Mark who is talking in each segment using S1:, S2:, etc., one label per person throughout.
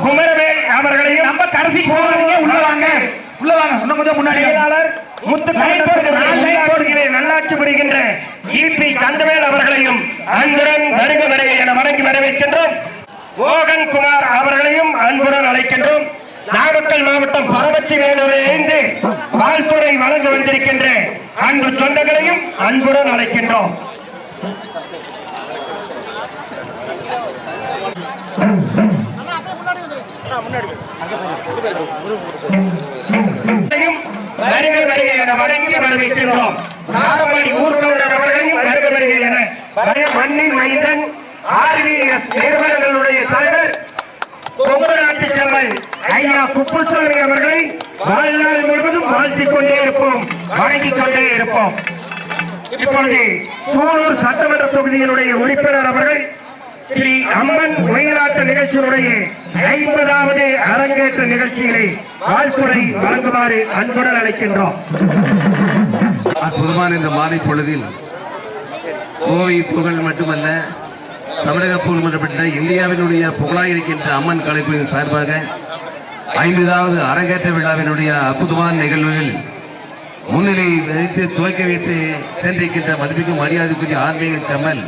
S1: குமரவேல் அவர்களையும்
S2: நம்ம கடைசி போறீங்க உள்ள வாங்க. உள்ள வாங்க இன்னும் கொஞ்சம் முன்னாடி
S1: செயலாளர் முத்து போடுகிறேன் நல்லாட்சி புரிகின்ற இபி கந்தவேல் அவர்களையும் அன்புடன் வருக வருக என வணங்கி வரவேற்கின்றோம். மோகன் குமார் அவர்களையும் அன்புடன் அழைக்கின்றோம். நாமக்கல் மாவட்டம் பரமத்தி வேலூரிலிருந்து வாழ்த்துறை வழங்க வந்திருக்கின்ற அன்பு சொந்தங்களையும் அன்புடன் அழைக்கின்றோம். வருக வருக என வணங்கி வரவேற்கின்றோம் நாகமணி ஊர்கவுண்டர் அவர்களையும் வருக வருக என. மண்ணின் மைந்தன் ஆர்விஎஸ் நிறுவனங்களுடைய தலைவர் கொங்கு நாட்டு செம்மல் ஐயா குப்புசாமி அவர்களை வாழ்நாள் முழுவதும் வாழ்த்திக் கொண்டே இருப்போம். வணங்கிக் கொண்டே இருப்போம். இப்பொழுது சூலூர் சட்டமன்ற தொகுதியினுடைய உறுப்பினர் அவர்கள் ஸ்ரீ அம்மன் ஒயிலாட்ட நிகழ்ச்சியினுடைய ஐம்பதாவது அரங்கேற்ற நிகழ்ச்சிகளை வாழ்த்துறை வழங்குமாறு அன்புடன் அழைக்கின்றோம்.
S3: அற்புதமான இந்த மாலை பொழுதில் கோவை புகழ் மட்டுமல்ல தமிழக புகழ் மட்டுமல்ல இந்தியாவினுடைய புகழாயிருக்கின்ற அம்மன் கலைப்பின் சார்பாக ஐம்பதாவது அரங்கேற்ற விழாவினுடைய அற்புதமான நிகழ்வுகள் முன்னிலை வைத்து துவக்கி வைத்து சென்றிருக்கின்ற மதிப்புக்கும் மரியாதைக்குரிய ஆன்மீக கமல்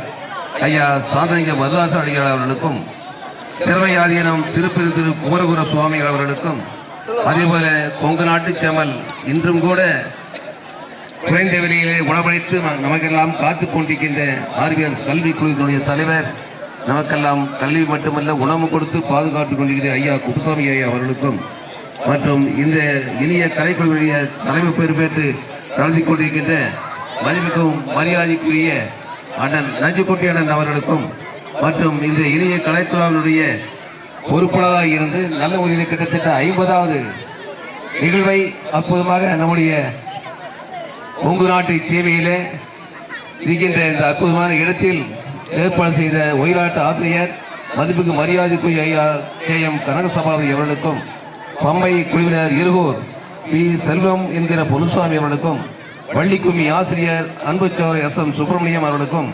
S3: ஐயா சாந்தலிங்க மதுவாச அடிகள் அவர்களுக்கும் சிறுவையாதீனம் திருப்பதி திரு குமரகுர சுவாமிகள் அவர்களுக்கும் அதேபோல கொங்கு நாட்டு செமல் இன்றும் கூட குறைந்த விலையிலே உணவளித்து நமக்கெல்லாம் காத்துக் கொண்டிருக்கின்ற ஆர்பிஎஸ் கல்வி குழுவினுடைய தலைவர் நமக்கெல்லாம் கல்வி மட்டுமல்ல உணவு கொடுத்து பாதுகாத்துக் கொண்டிருக்கிற ஐயா குப்புசாமி ஐயா அவர்களுக்கும் மற்றும் இந்த இனிய கலைக்குழுவினுடைய தலைமை பெறுபேற்று கலந்து கொண்டிருக்கின்ற மதிப்புக்கும் மரியாதைக்குரிய அண்ணன் நஞ்சுக்குட்டி அண்ணன் அவர்களுக்கும் மற்றும் இந்த இனிய கலைக்குழுவினுடைய பொறுப்பாளராக இருந்து நல்ல முறையில் கிட்டத்தட்ட ஐம்பதாவது நிகழ்வை அற்புதமாக நம்முடைய உங்கு நாட்டு சேவையிலே இருக்கின்ற இந்த அற்புதமான இடத்தில் ஏற்பாடு செய்த ஒயிலாட்டு ஆசிரியர் மதிப்புக்கு மரியாதைக்குரிய ஐயா கே எம் கனகசபாபதி அவர்களுக்கும் பம்பை குழுவினர் இருகூர் பி செல்வம் என்கிற பொன்னுசாமி அவர்களுக்கும் வள்ளிக்கும்மி ஆசிரியர் அன்புச்சோர் எஸ் எம் சுப்பிரமணியம் அவர்களுக்கும்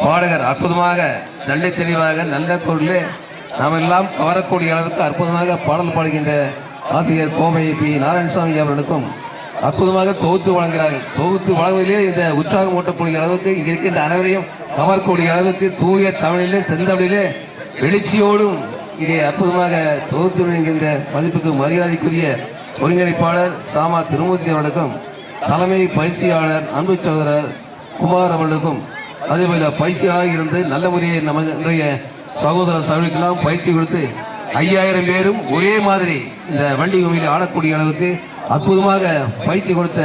S3: பாடகர் அற்புதமாக நல்ல தெளிவாக நல்ல குரலிலே நாம் எல்லாம் கவரக்கூடிய அளவுக்கு அற்புதமாக பாடல் பாடுகின்ற ஆசிரியர் கோவை பி நாராயணசாமி அவர்களுக்கும் அற்புதமாக தொகுத்து வழங்குகிறார்கள். தொகுத்து வழங்குவதிலே இந்த உற்சாகம் ஊட்டக்கூடிய அளவுக்கு இங்கே இருக்கின்ற அனைவரையும் கவரக்கூடிய அளவுக்கு தூய தமிழிலே செந்தமிழிலே எழுச்சியோடும் இங்கே அற்புதமாக தொகுத்து வழங்குகின்ற மதிப்புக்கு மரியாதைக்குரிய ஒருங்கிணைப்பாளர் சாமா திருமூர்த்தி அவர்களுக்கும் தலைமை பயிற்சியாளர் அன்பு சகோதரர் குமார் அவர்களுக்கும் அதேபோல பயிற்சியாளராக இருந்து நல்ல முறையை நம்முடைய சகோதர சகோதரிக்கெல்லாம் பயிற்சி கொடுத்து ஐயாயிரம் பேரும் ஒரே மாதிரி இந்த வண்டி குமியில் ஆடக்கூடிய அளவுக்கு அற்புதமாக பயிற்சி கொடுத்த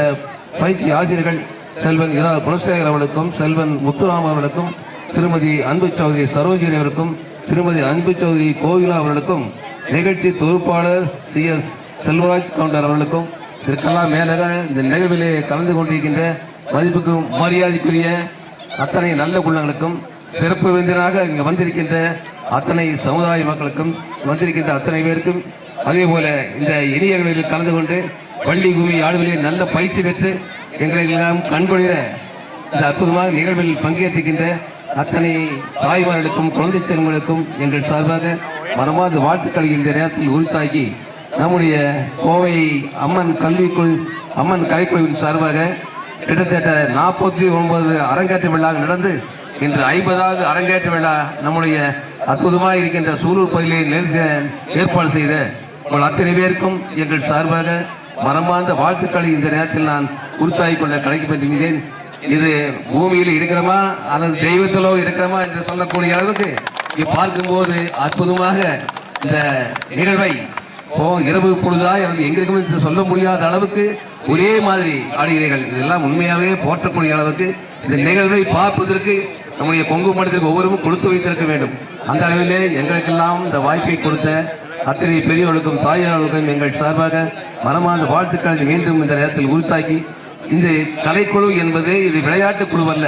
S3: பயிற்சி ஆசிரியர்கள் செல்வன் இரா குலசேகர் அவர்களுக்கும் செல்வன் முத்துராம அவர்களுக்கும் திருமதி அன்பு சௌதரி சரோஜினி அவர்களுக்கும் திருமதி அன்பு சௌதரி கோவிலா அவர்களுக்கும் நிகழ்ச்சி தொகுப்பாளர் சி எஸ் செல்வராஜ் கவுண்டர் அவர்களுக்கும் இதற்கெல்லாம் மேலாக இந்த நிகழ்விலே கலந்து கொண்டிருக்கின்ற மதிப்புக்கும் மரியாதைக்குரிய அத்தனை நல்ல குள்ளங்களுக்கும் சிறப்பு விருந்தினராக இங்கே வந்திருக்கின்ற அத்தனை சமுதாய மக்களுக்கும் வந்திருக்கின்ற அத்தனை பேருக்கும் அதே போல இந்த இனிய நிகழ்வில் கலந்து கொண்டு பள்ளி குமி ஆளுவிலே நல்ல பயிற்சி பெற்று எங்களை எல்லாம் இந்த அற்புதமாக நிகழ்வில் பங்கேற்றுகின்ற அத்தனை தாய்மார்களுக்கும் குழந்தை செல்வங்களுக்கும் எங்கள் சார்பாக மனமார்ந்த வாழ்த்துக்களை இந்த நேரத்தில் உரித்தாக்கி நம்முடைய கோவை அம்மன் கல்விக்குழு அம்மன் கலைக்குழுவின் சார்பாக கிட்டத்தட்ட நாற்பத்தி ஒன்பது அரங்கேற்ற விழா நடந்து இன்று ஐம்பதாவது அரங்கேற்ற விழா நம்முடைய அற்புதமாக இருக்கின்ற சூலூர் பகுதியில் நிற்க ஏற்பாடு செய்த உங்கள் அத்தனை பேருக்கும் எங்கள் சார்பாக மரமார்ந்த வாழ்த்துக்களை இந்த நேரத்தில் நான் உறுத்தாய் கொள்ள கிடைக்கப்பட்டிருக்கிறேன் இது பூமியில் இருக்கிறோமா அல்லது தெய்வத்திலோ இருக்கிறோமா என்று சொல்லக்கூடிய அளவுக்கு இங்கே பார்க்கும்போது அற்புதமாக இந்த நிகழ்வை இப்போ இரவு பொழுதா எனக்கு எங்களுக்கும் என்று சொல்ல முடியாத அளவுக்கு ஒரே மாதிரி ஆடுகிறீர்கள். இதெல்லாம் உண்மையாகவே போற்றக்கூடிய அளவுக்கு இந்த நிகழ்வை பார்ப்பதற்கு நம்முடைய கொங்கு மண்டலத்திற்கு ஒவ்வொருவரும் கொடுத்து வைத்திருக்க வேண்டும். அந்த அளவிலே எங்களுக்கெல்லாம் இந்த வாய்ப்பை கொடுத்த அத்தனை பெரியவர்களுக்கும் தாயார்களுக்கும் எங்கள் சார்பாக மனமார்ந்த வாழ்த்துக்களை மீண்டும் இந்த நேரத்தில் உறுத்தாக்கி இந்த கலைக்குழு என்பது இது விளையாட்டு குழு அல்ல.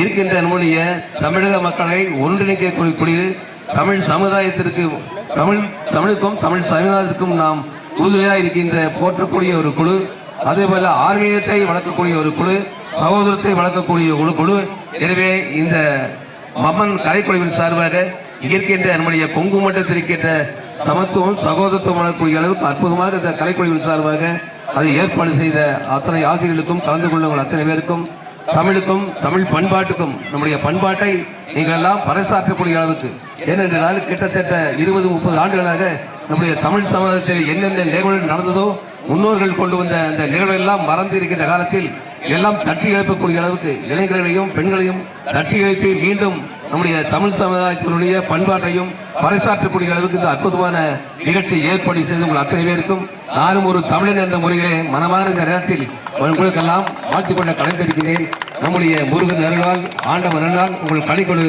S3: இருக்கின்ற நம்முடைய தமிழக மக்களை ஒன்றிணைக்கக்கூடிய தமிழ் சமுதாயத்திற்கு தமிழ் தமிழுக்கும் தமிழ் சமுதாயத்திற்கும் நாம் உறுதுணையாக இருக்கின்ற போற்றக்கூடிய ஒரு குழு அதே போல ஆன்மீகத்தை வளர்க்கக்கூடிய ஒரு குழு சகோதரத்தை வளர்க்கக்கூடிய ஒரு குழு. எனவே இந்த மம்மன் கலைக்குழுவின் சார்பாக இருக்கின்ற நம்முடைய கொங்கு மட்டத்தில் இருக்கின்ற சமத்துவம் சகோதரத்துவம் வளரக்கூடிய அளவுக்கு அற்புதமாக இந்த கலைக்குழுவின் சார்பாக அதை ஏற்பாடு செய்த அத்தனை ஆசிரியர்களுக்கும் கலந்து கொள்ளுங்கள் அத்தனை பேருக்கும் தமிழுக்கும் தமிழ் பண்பாட்டுக்கும் நம்முடைய பண்பாட்டை நீங்கள் எல்லாம் பறைசாற்றக்கூடிய அளவுக்கு ஏனென்றால் கிட்டத்தட்ட இருபது முப்பது ஆண்டுகளாக நம்முடைய தமிழ் சமூகத்தில் என்னென்ன நிகழ்வுகள் நடந்ததோ முன்னோர்கள் கொண்டு வந்த அந்த நிகழ்வு எல்லாம் மறந்து இருக்கின்ற காலத்தில் எல்லாம் தட்டி எழுப்பக்கூடிய அளவுக்கு இளைஞர்களையும் பெண்களையும் தட்டி எழுப்பி மீண்டும் நம்முடைய தமிழ் சமுதாயத்தினுடைய பண்பாட்டையும் பறைசாற்றக்கூடிய அளவுக்கு இந்த அற்புதமான நிகழ்ச்சி ஏற்பாடு செய்து உங்கள் அத்தனை பேருக்கும் நானும் ஒரு தமிழன் என்ற முறையிலே மனமான இந்த நேரத்தில் உங்களுக்கெல்லாம் வாழ்த்துக்கொண்ட கடன் கலைந்திருக்கிறேன் நம்முடைய முருகன் அருளால் ஆண்டவன் அருளால் உங்கள் கலைக்கொடு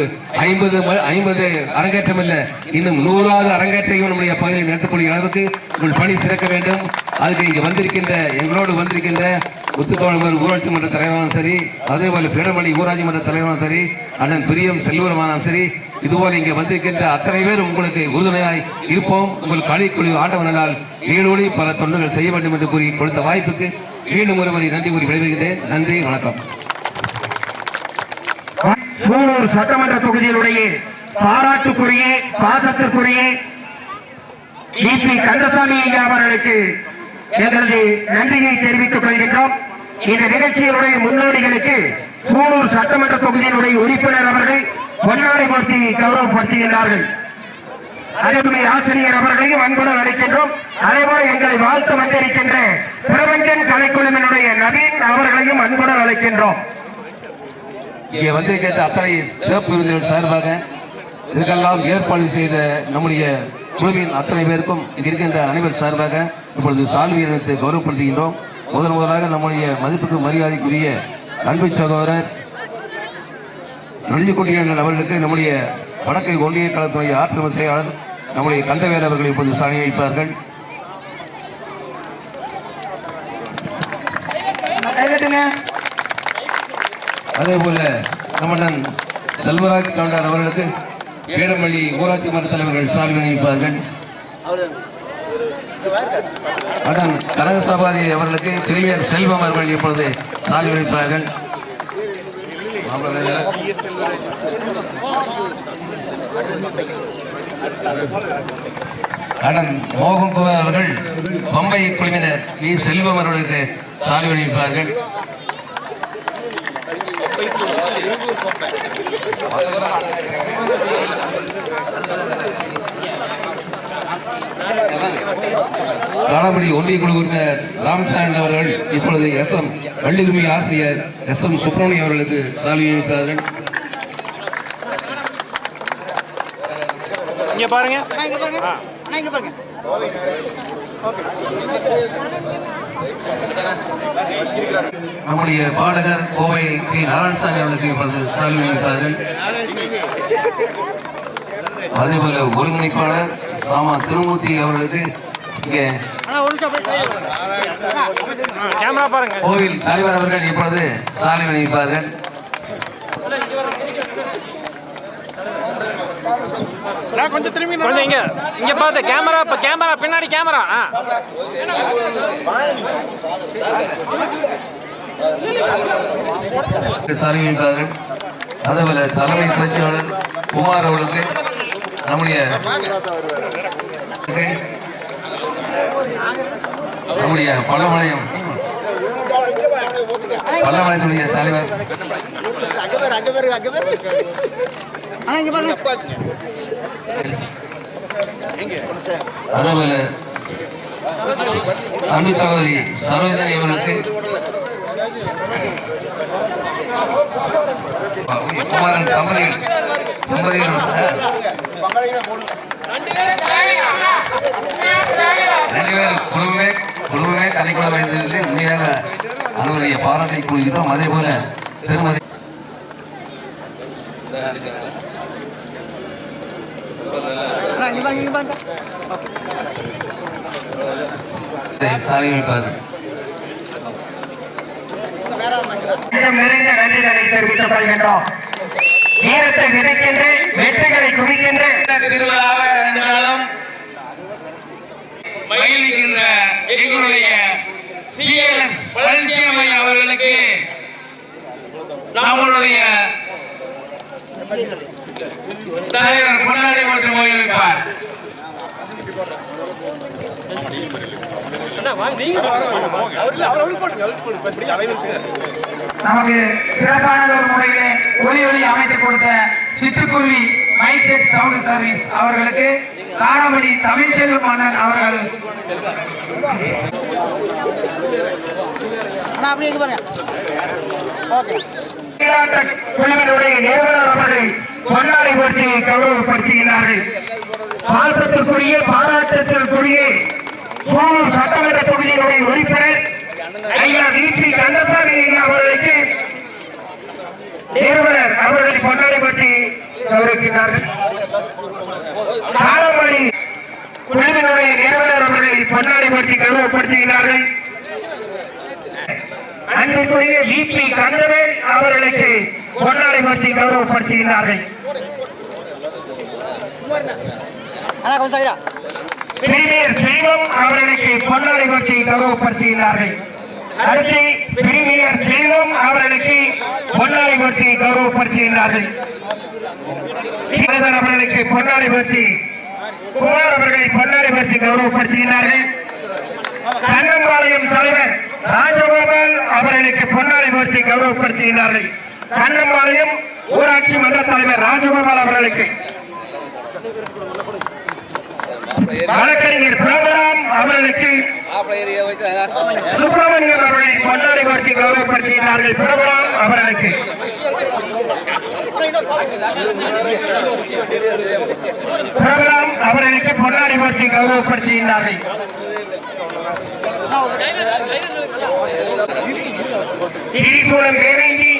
S3: ஐம்பது ஐம்பது அரங்கேற்றம் இல்லை இன்னும் நூறாவது அரங்கேற்றையும் நம்முடைய பகுதியில் நடத்தக்கூடிய அளவுக்கு உங்கள் பணி சிறக்க வேண்டும். அதுக்கு இங்கே வந்திருக்கின்ற எங்களோடு வந்திருக்கின்ற முத்துக்கோளம்பூர் ஊராட்சி மன்ற தலைவரும் சரி அதே போல பேரமணி ஊராட்சி மன்ற தலைவரும் சரி அண்ணன் பிரியம் செல்வருமானம் சரி இதுபோல இங்கே வந்திருக்கின்ற அத்தனை பேர் உங்களுக்கு உறுதுணையாய் இருப்போம். உங்கள் களிக்குழு ஆண்டவனால் ஈடோடி பல தொண்டுகள் செய்ய வேண்டும் என்று கூறி கொடுத்த வாய்ப்புக்கு மீண்டும் ஒருவரை நன்றி கூறி விளைவிக்கிறேன் நன்றி வணக்கம்.
S1: சூலூர் சட்டமன்ற தொகுதியினுடைய பாராட்டுக்குரிய பாசத்திற்குரிய டிபி கந்தசாமி ஐயா அவர்களுக்கு எங்களது நன்றியை தெரிவித்துக் கொள்கின்றோம். இந்த நிகழ்ச்சியினுடைய முன்னோடிகளுக்கு சூலூர் சட்டமன்ற தொகுதியினுடைய உறுப்பினர் அவர்கள் பொன்னாடை மூர்த்தி கௌரவப்படுத்துகின்றார்கள் அதேபோல ஆசிரியர் அவர்களையும் அன்புடன் அழைக்கின்றோம். அதேபோல எங்களை வாழ்த்து வந்திருக்கின்ற பிரபஞ்சன் கலைக்குழுவினுடைய நவீன் அவர்களையும் அன்புடன் அழைக்கின்றோம்.
S3: இங்கே வந்திருக்கின்ற அத்தனை சிறப்பு விருந்தினர் சார்பாக இதற்கெல்லாம் ஏற்பாடு செய்த நம்முடைய குழுவின் அத்தனை பேருக்கும் இங்கே இருக்கின்ற அனைவர் சார்பாக இப்பொழுது சால்வி இனத்தை கௌரவப்படுத்துகின்றோம். முதன் முதலாக நம்முடைய மதிப்புக்கு மரியாதைக்குரிய அன்பு சகோதரர் நெஞ்சுக்குட்டியன் நபர்களுக்கு நம்முடைய வடக்கை ஒன்றிய களத்துடைய ஆற்றம செயலாளர் நம்முடைய கந்தவேல் அவர்கள் இப்பொழுது சாணி வைப்பார்கள்.
S2: கைதட்டுங்க
S3: அதே போல நம்முடன் செல்வராஜ் கவுண்டர் அவர்களுக்கு வேடமல்லி ஊராட்சி மன்ற தலைவர்கள் சால்வி அணிவிப்பார்கள் அண்ணன் கனகசபாதி அவர்களுக்கு திருவியர் செல்வம் அவர்கள் இப்பொழுது சால்வி அடன் அண்ணன் மோகன்குமார் அவர்கள் பம்பை குழுவினர் வி செல்வம் அவர்களுக்கு சால்வி அணிவிப்பார்கள் காலாபடி ஒன்றிய குழு உறுப்பினர் ராமசாமி அவர்கள் இப்பொழுது எஸ் எம் வள்ளிகுமி ஆசிரியர் எஸ் எம் சுப்பிரமணியம் அவர்களுக்கு சால்வி அளித்தார்கள்
S4: இங்க பாருங்க.
S3: நம்முடைய பாடகர் கோவை டி நாராயணசாமி அவர்களுக்கு இப்பொழுது சால்வி அளித்தார்கள் அதேபோல ஒருங்கிணைப்பாளர் சாமா திருமூர்த்தி அவர்களுக்கு இங்கே கோவில் தலைவர் அவர்கள் இப்பொழுது சாலை அணிவிப்பார்கள்
S5: கொஞ்சம் திரும்பி
S4: கொஞ்சம் இங்க இங்க பார்த்து கேமரா இப்ப கேமரா பின்னாடி கேமரா
S3: அணிவிப்பார்கள் அதேபோல தலைமை புரட்சியாளர் குமார் அவர்களுக்கு நம்முடைய நம்முடைய பழமலையம் பழமலையத்துடைய தலைவர்.
S5: அண்ணா இங்க பாருங்க.
S3: அதேபோல அன்பு சகோதரி சரோஜனி அவர்களுக்கு குமாரன் தம்பதிகள். தம்பதிகள் ரெண்டு பேரும் குழுவே குழுவே கலைக்குழு வைத்ததிலே உண்மையாக அவருடைய பாராட்டை கூறுகிறோம் அதே போல திருமதி
S5: அண்ணா இங்க பாருங்க இங்க பாருங்க
S3: சாலை வைப்பார்
S1: நெஞ்சம் நிறைந்த நன்றிகளை தெரிவித்துக் கொள்கின்றோம் வீரத்தை விதைக்கின்ற வெற்றிகளை குவிக்கின்ற
S6: திருவிழாவை என்றாலும் மகிழ்கின்ற எங்களுடைய சிஎஸ் பழனிசாமி அவர்களுக்கு நம்மளுடைய தலைவர் பொன்னாடி போட்டு மொழிவிப்பார்
S2: நமக்கு சிறப்பானது ஒரு முறையிலே ஒலி ஒலி அமைத்து கொடுத்த சிட்டுக்குருவி மைக் செட் சவுண்ட் சர்வீஸ் அவர்களுக்கு காணாமணி தமிழ்ச்செல்வம் மன்னன் அவர்கள்.
S5: அண்ணா அப்படியே இங்க பாருங்க. ஓகே.
S1: விளையாட்டு குழுவினுடைய நிறுவனர் அவர்கள் பொன்னாடை போட்டி கௌரவப்படுத்துகிறார்கள். பாசத்திற்குரிய பாராட்டத்திற்குரிய சூலூர் சட்டமன்ற தொகுதியினுடைய உறுப்பினர் ஐயா விபி கந்தசாமி ஐயா அவர்களுக்கு நிறுவனர் அவர்களை பொன்னாடை போட்டி கௌரவிக்கிறார்கள். காலமணி குழுவினுடைய நிறுவனர் அவர்களை பொன்னாடை போட்டி கௌரவப்படுத்துகிறார்கள். அன்புக்குரிய விபி கந்தவேல் அவர்களுக்கு பொன்னாடை பற்றி கௌரவப்படுத்துகிறார்கள்.
S5: அண்ணா கொஞ்சம் சைடா
S1: பிரீமியர் செல்வம் அவர்களுக்கு பொன்னாடை பற்றி கௌரவப்படுத்துகிறார்கள். அடுத்து பிரீமியர் செல்வம் அவர்களுக்கு பொன்னாடை பற்றி கௌரவப்படுத்துகிறார்கள். அவர்களுக்கு பொன்னாடை பற்றி குமார் அவர்களை பொன்னாடை பற்றி கௌரவப்படுத்துகிறார்கள். கண்ணம்பாளையம் தலைவர் ராஜகோபால் அவர்களுக்கு பொன்னாடை போர்த்தி கௌரவப்படுத்துகிறார்கள். கண்ணம்பாளையம் ஊராட்சி மன்ற தலைவர் ராஜகோபால் அவர்களுக்கு வழக்கறிஞர் பிரபலாம் அவர்களுக்கு சுப்பிரமணியம் அவர்களை கொண்டாடி போர்த்தி கௌரவப்படுத்தினார்கள் பிரபலாம் அவர்களுக்கு. பிரபலாம் அவர்களுக்கு பொன்னாடை போர்த்தி கௌரவப்படுத்தினார்கள். திரிசூலம் பேரங்கி